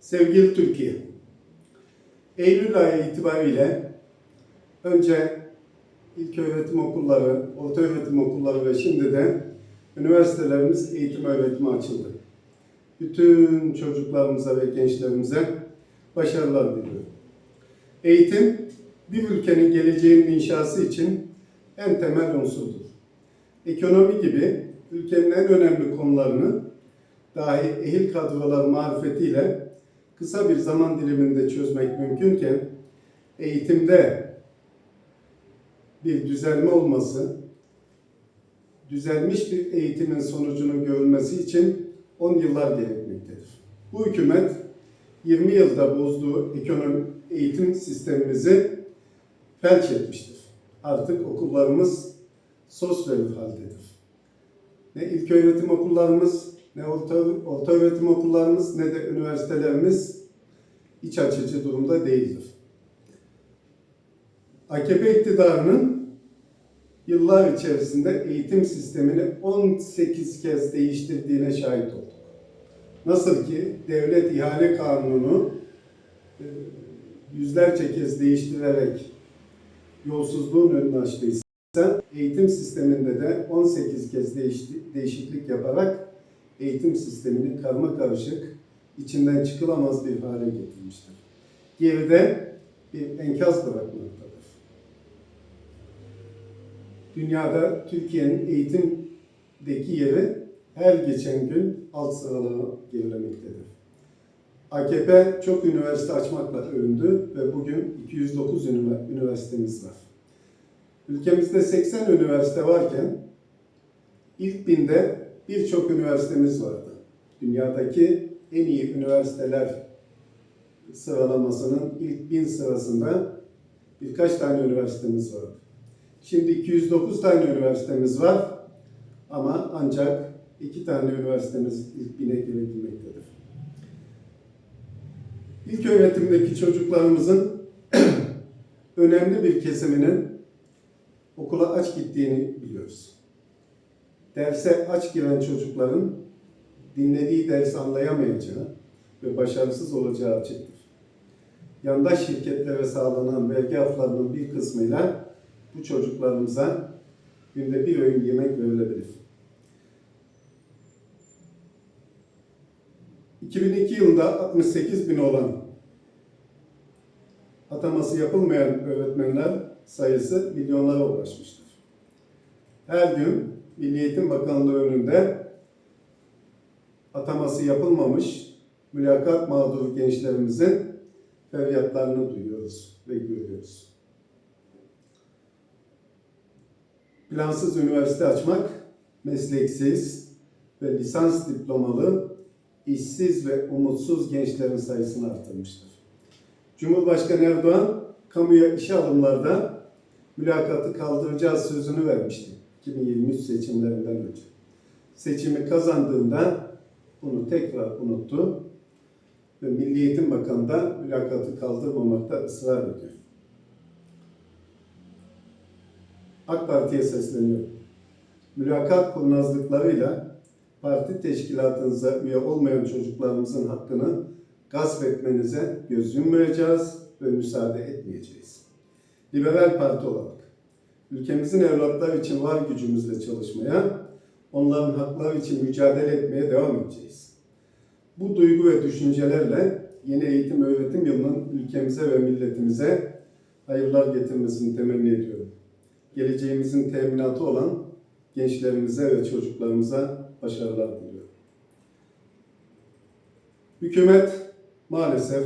Sevgili Türkiye, Eylül ayı itibariyle önce ilköğretim okulları, orta öğretim okulları ve şimdi de üniversitelerimiz eğitim öğretimi açıldı. Bütün çocuklarımıza ve gençlerimize başarılar diliyorum. Eğitim, bir ülkenin geleceğinin inşası için en temel unsurdur. Ekonomi gibi ülkenin en önemli konularını dahi ehil kadrolar marifetiyle kısa bir zaman diliminde çözmek mümkünken eğitimde bir düzelme olması, düzelmiş bir eğitimin sonucunun görülmesi için 10 yıllar gerekmektedir. Bu hükümet 20 yılda bozduğu ekonomi eğitim sistemimizi felç etmiştir. Artık okullarımız sos verir haldedir. Ne ilköğretim okullarımız, ne orta, orta öğretim okullarımız, ne de üniversitelerimiz iç açıcı durumda değildir. AKP iktidarının yıllar içerisinde eğitim sistemini 18 kez değiştirdiğine şahit olduk. Nasıl ki devlet ihale kanunu e, yüzlerce kez değiştirerek yolsuzluğun önünü açtıysa eğitim sisteminde de 18 kez değişiklik yaparak eğitim sistemini karma karışık, içinden çıkılamaz bir hale getirmiştir. Geride bir enkaz bırakmaktadır. Dünyada Türkiye'nin eğitimdeki yeri her geçen gün alt sıralara gerilemektedir. AKP çok üniversite açmakla övündü ve bugün 209 ünivers- üniversitemiz var. Ülkemizde 80 üniversite varken ilk binde birçok üniversitemiz vardı. Dünyadaki en iyi üniversiteler sıralamasının ilk bin sırasında birkaç tane üniversitemiz vardı. Şimdi 209 tane üniversitemiz var ama ancak iki tane üniversitemiz ilk bine girebilmektedir. İlk öğretimdeki çocuklarımızın önemli bir kesiminin okula aç gittiğini biliyoruz. Derse aç giren çocukların dinlediği dersi anlayamayacağı ve başarısız olacağı açıktır. Yandaş şirketlere sağlanan vergi aflarının bir kısmıyla bu çocuklarımıza günde bir öğün yemek verilebilir. 2002 yılında 68 bin olan ataması yapılmayan öğretmenler sayısı milyonlara ulaşmıştır. Her gün Milli Eğitim Bakanlığı önünde ataması yapılmamış mülakat mağduru gençlerimizin feryatlarını duyuyoruz ve görüyoruz. Plansız üniversite açmak, mesleksiz ve lisans diplomalı, işsiz ve umutsuz gençlerin sayısını artırmıştır. Cumhurbaşkanı Erdoğan, kamuya işe alımlarda mülakatı kaldıracağız sözünü vermişti 2023 seçimlerinden önce. Seçimi kazandığında bunu tekrar unuttu ve Milli Eğitim Bakanı da mülakatı kaldırmamakta ısrar ediyor. AK Parti'ye sesleniyorum. Mülakat kurnazlıklarıyla parti teşkilatınıza üye olmayan çocuklarımızın hakkını gasp etmenize göz yummayacağız ve müsaade etmeyeceğiz. Liberal Parti olarak ülkemizin evlatları için var gücümüzle çalışmaya, onların hakları için mücadele etmeye devam edeceğiz. Bu duygu ve düşüncelerle yeni eğitim öğretim yılının ülkemize ve milletimize hayırlar getirmesini temenni ediyorum. Geleceğimizin teminatı olan gençlerimize ve çocuklarımıza başarılar diliyorum. Hükümet maalesef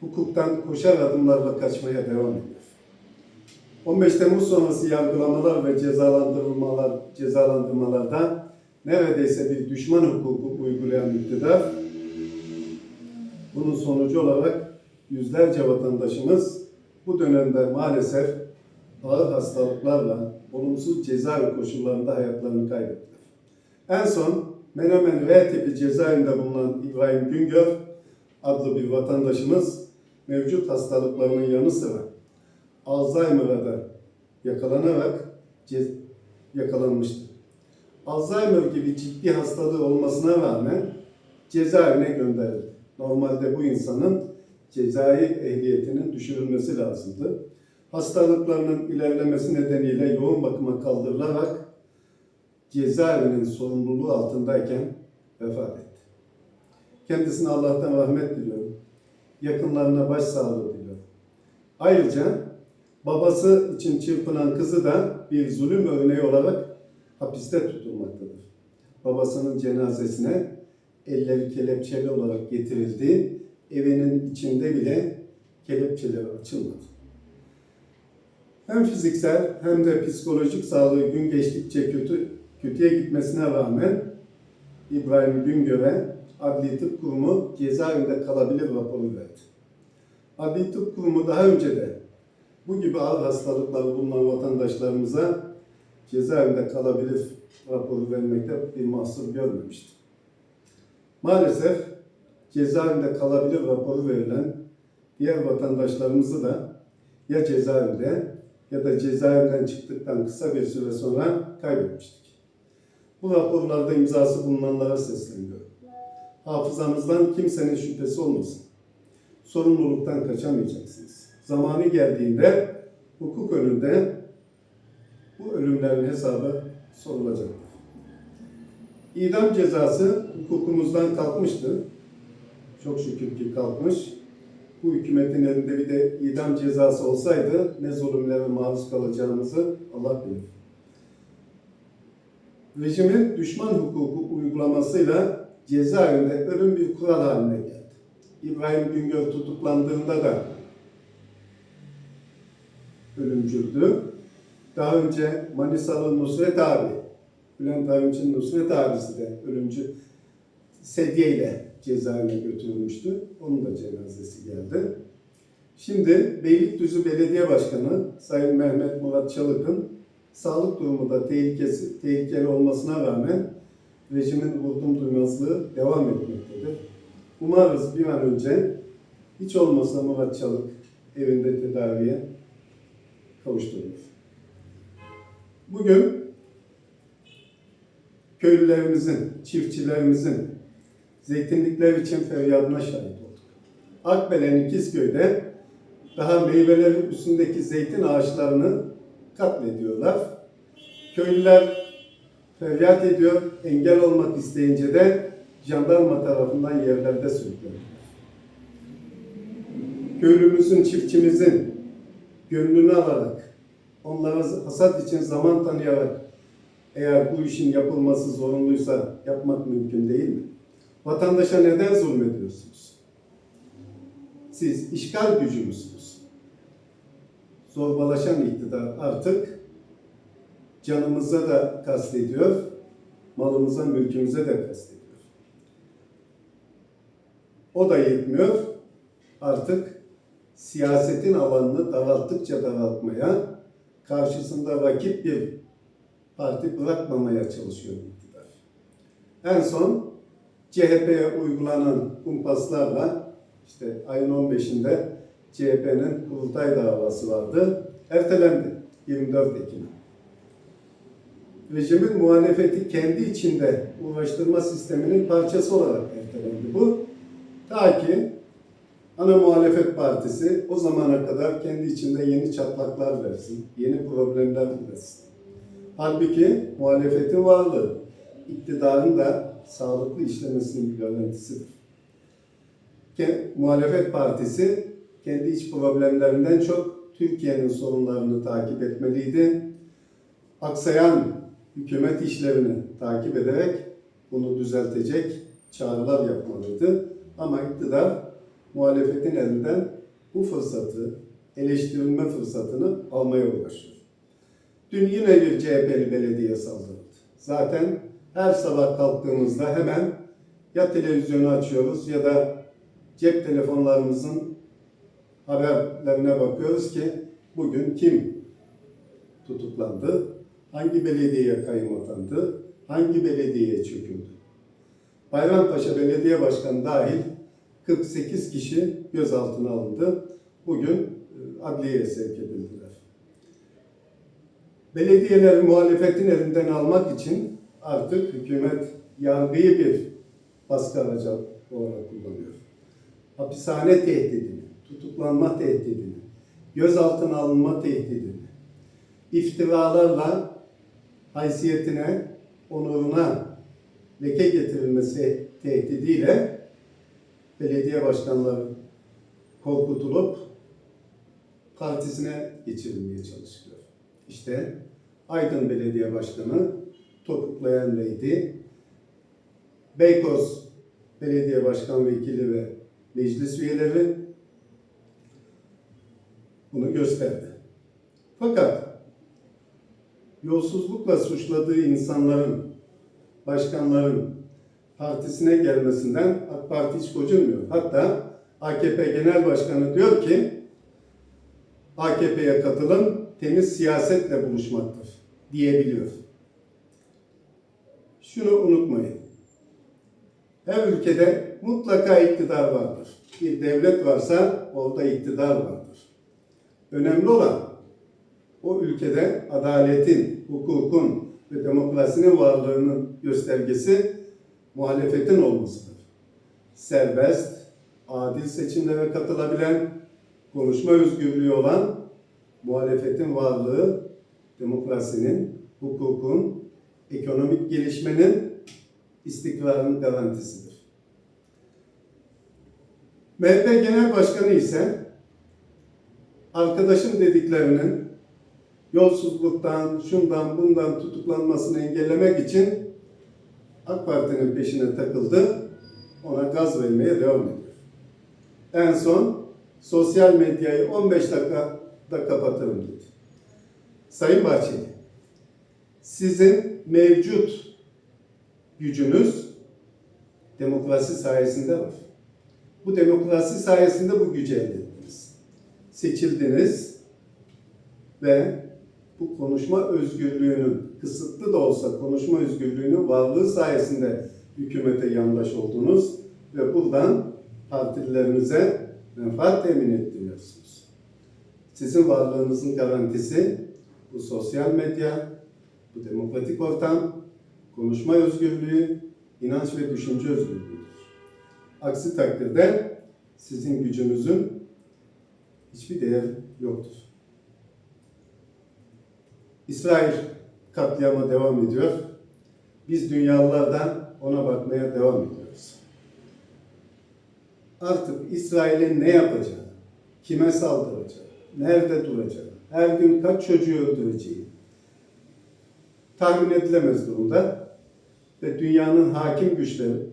hukuktan koşar adımlarla kaçmaya devam ediyor. 15 Temmuz sonrası yargılamalar ve cezalandırmalar cezalandırmalarda neredeyse bir düşman hukuku uygulayan iktidar bunun sonucu olarak yüzlerce vatandaşımız bu dönemde maalesef ağır hastalıklarla olumsuz cezaevi koşullarında hayatlarını kaybettiler. En son Menemen V tipi cezaevinde bulunan İbrahim Güngör adlı bir vatandaşımız mevcut hastalıklarının yanı sıra Alzheimer'a da yakalanarak ce- yakalanmıştı. Alzheimer gibi ciddi hastalığı olmasına rağmen cezaevine gönderildi. Normalde bu insanın cezai ehliyetinin düşürülmesi lazımdı. Hastalıklarının ilerlemesi nedeniyle yoğun bakıma kaldırılarak cezaevinin sorumluluğu altındayken vefat etti. Kendisine Allah'tan rahmet diliyorum. Yakınlarına başsağlığı diliyorum. Ayrıca babası için çırpınan kızı da bir zulüm örneği olarak hapiste tutulmaktadır. Babasının cenazesine elleri kelepçeli olarak getirildi. Evinin içinde bile kelepçeleri açılmadı. Hem fiziksel hem de psikolojik sağlığı gün geçtikçe kötü kötüye gitmesine rağmen İbrahim Güngör'e Adli Tıp Kurumu cezaevinde kalabilir raporu verdi. Adli Tıp Kurumu daha önce de bu gibi ağır hastalıkları bulunan vatandaşlarımıza cezaevinde kalabilir raporu vermekte bir mahsur görmemişti. Maalesef cezaevinde kalabilir raporu verilen diğer vatandaşlarımızı da ya cezaevinde ya da cezaevinden çıktıktan kısa bir süre sonra kaybetmiştik. Bu raporlarda imzası bulunanlara sesleniyorum. Hafızanızdan kimsenin şüphesi olmasın. Sorumluluktan kaçamayacaksınız. Zamanı geldiğinde hukuk önünde bu ölümlerin hesabı sorulacaktır. İdam cezası hukukumuzdan kalkmıştı. Çok şükür ki kalkmış. Bu hükümetin elinde bir de idam cezası olsaydı ne zulümlere maruz kalacağımızı Allah bilir. Rejimin düşman hukuku uygulamasıyla cezaevinde ölüm bir kural haline geldi. İbrahim Güngör tutuklandığında da ölümcüldü. Daha önce Manisalı Nusret abi, Bülent Arınç'ın Nusret abisi de ölümcü sedyeyle cezaevine götürülmüştü. Onun da cenazesi geldi. Şimdi Beylikdüzü Belediye Başkanı Sayın Mehmet Murat Çalık'ın sağlık durumu da tehlikesi, tehlikeli olmasına rağmen rejimin vurdum duymazlığı devam etmektedir. Umarız bir an önce hiç olmazsa Murat Çalık evinde tedaviye kavuşturulur. Bugün köylülerimizin, çiftçilerimizin zeytinlikler için feryadına şahit olduk. Akbelen İkizköy'de daha meyvelerin üstündeki zeytin ağaçlarını katlediyorlar. Köylüler feryat ediyor, engel olmak isteyince de jandarma tarafından yerlerde sürükleniyor. Köylümüzün, çiftçimizin gönlünü alarak, onlara hasat için zaman tanıyarak eğer bu işin yapılması zorunluysa yapmak mümkün değil mi? Vatandaşa neden zulmediyorsunuz? Siz işgal gücü müsünüz? Zorbalaşan iktidar artık canımıza da kastediyor, malımıza, mülkümüze de kastediyor. O da yetmiyor. Artık siyasetin alanını daralttıkça daraltmaya, karşısında rakip bir parti bırakmamaya çalışıyor iktidar. En son CHP'ye uygulanan kumpaslarla işte ayın 15'inde CHP'nin kurultay davası vardı. Ertelendi 24 Ekim. Rejimin muhalefeti kendi içinde uğraştırma sisteminin parçası olarak ertelendi bu. Ta ki ana muhalefet partisi o zamana kadar kendi içinde yeni çatlaklar versin, yeni problemler üretsin. Halbuki muhalefetin varlığı, iktidarın da sağlıklı işlemesinin bir garantisidir. Muhalefet partisi kendi iç problemlerinden çok Türkiye'nin sorunlarını takip etmeliydi. Aksayan hükümet işlerini takip ederek bunu düzeltecek çağrılar yapmalıydı. Ama iktidar muhalefetin elinden bu fırsatı, eleştirilme fırsatını almaya uğraşıyor. Dün yine bir CHP'li belediye saldırıldı. Zaten her sabah kalktığımızda hemen ya televizyonu açıyoruz ya da cep telefonlarımızın haberlerine bakıyoruz ki bugün kim tutuklandı, hangi belediyeye kayım atandı, hangi belediyeye çöküldü. Bayrampaşa Belediye Başkanı dahil 48 kişi gözaltına alındı. Bugün e, adliyeye sevk edildiler. Belediyeleri muhalefetin elinden almak için artık hükümet yargıyı bir baskı aracı olarak kullanıyor. Hapishane tehdidini, tutuklanma tehdidini, gözaltına alınma tehdidini, iftiralarla haysiyetine, onuruna leke getirilmesi tehdidiyle belediye başkanları korkutulup partisine geçirilmeye çalışılıyor. İşte Aydın Belediye Başkanı topuklayan neydi? Beykoz Belediye Başkan Vekili ve meclis üyeleri bunu gösterdi. Fakat yolsuzlukla suçladığı insanların, başkanların partisine gelmesinden AK Parti hiç gocunmuyor. Hatta AKP Genel Başkanı diyor ki AKP'ye katılım temiz siyasetle buluşmaktır diyebiliyor. Şunu unutmayın. Her ülkede mutlaka iktidar vardır. Bir devlet varsa orada iktidar vardır. Önemli olan o ülkede adaletin, hukukun ve demokrasinin varlığının göstergesi muhalefetin olmasıdır. Serbest, adil seçimlere katılabilen, konuşma özgürlüğü olan muhalefetin varlığı demokrasinin, hukukun, ekonomik gelişmenin, istikrarın garantisidir. MHP Genel Başkanı ise arkadaşım dediklerinin yolsuzluktan, şundan, bundan tutuklanmasını engellemek için AK Parti'nin peşine takıldı, ona gaz vermeye devam ediyor. En son sosyal medyayı 15 dakikada kapatırım dedi. Sayın Bahçeli, sizin mevcut gücünüz demokrasi sayesinde var. Bu demokrasi sayesinde bu gücü elde ettiniz. Seçildiniz ve bu konuşma özgürlüğünün kısıtlı da olsa konuşma özgürlüğünün varlığı sayesinde hükümete yandaş oldunuz ve buradan partililerinize menfaat temin ettiriyorsunuz. Sizin varlığınızın garantisi bu sosyal medya, bu demokratik ortam, konuşma özgürlüğü, inanç ve düşünce özgürlüğüdür. Aksi takdirde sizin gücünüzün hiçbir değeri yoktur. İsrail katliama devam ediyor. Biz dünyalılardan ona bakmaya devam ediyoruz. Artık İsrail'in ne yapacağı, kime saldıracağı, nerede duracağı, her gün kaç çocuğu öldüreceği tahmin edilemez durumda ve dünyanın hakim güçleri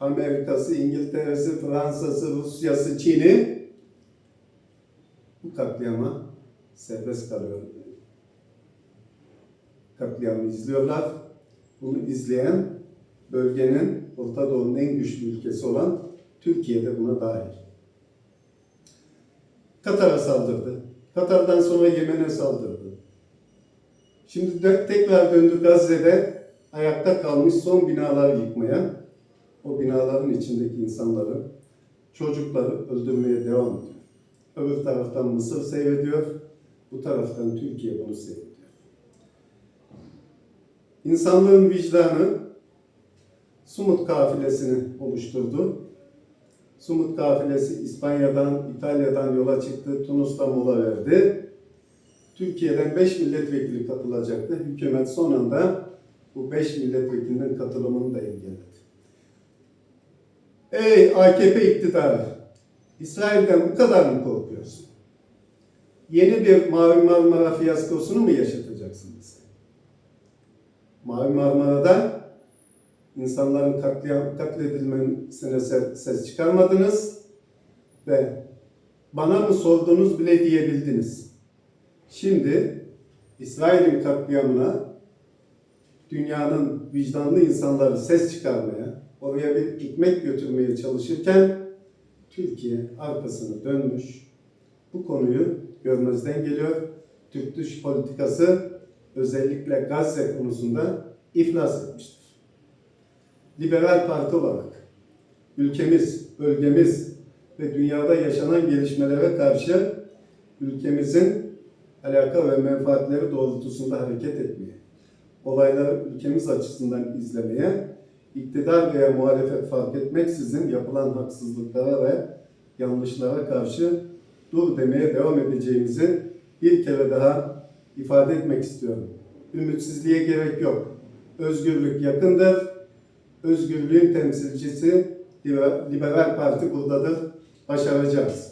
Amerika'sı, İngiltere'si, Fransa'sı, Rusya'sı, Çin'i bu katliama serbest kalıyor. Katliamı izliyorlar. Bunu izleyen bölgenin Orta Doğu'nun en güçlü ülkesi olan Türkiye de buna dahil. Katar'a saldırdı. Katar'dan sonra Yemen'e saldırdı. Şimdi de, tekrar döndü Gazze'de ayakta kalmış son binalar yıkmaya, o binaların içindeki insanları, çocukları öldürmeye devam ediyor. Öbür taraftan Mısır seyrediyor, bu taraftan Türkiye bunu seyrediyor. İnsanlığın vicdanı Sumut kafilesini oluşturdu. Sumut kafilesi İspanya'dan, İtalya'dan yola çıktı, Tunus'ta mola verdi. Türkiye'den 5 milletvekili katılacaktı. Hükümet son anda bu 5 milletvekilinin katılımını da engelledi. Ey AKP iktidarı! İsrail'den bu kadar mı korkuyorsun? Yeni bir Mavi Marmara fiyaskosunu mu yaşatacaksınız? Mavi Marmara'da insanların katliam, katledilmesine ses çıkarmadınız ve bana mı sordunuz bile diyebildiniz. Şimdi İsrail'in katliamına dünyanın vicdanlı insanları ses çıkarmaya, oraya bir hikmet götürmeye çalışırken Türkiye arkasını dönmüş, bu konuyu görmezden geliyor. Türk dış politikası özellikle Gazze konusunda iflas etmiştir. Liberal parti olarak ülkemiz, bölgemiz ve dünyada yaşanan gelişmelere karşı ülkemizin alaka ve menfaatleri doğrultusunda hareket etmeye, olayları ülkemiz açısından izlemeye, iktidar veya muhalefet fark etmeksizin yapılan haksızlıklara ve yanlışlara karşı dur demeye devam edeceğimizi bir kere daha ifade etmek istiyorum. Ümitsizliğe gerek yok. Özgürlük yakındır. Özgürlüğün temsilcisi Liber- Liberal Parti buradadır. Başaracağız.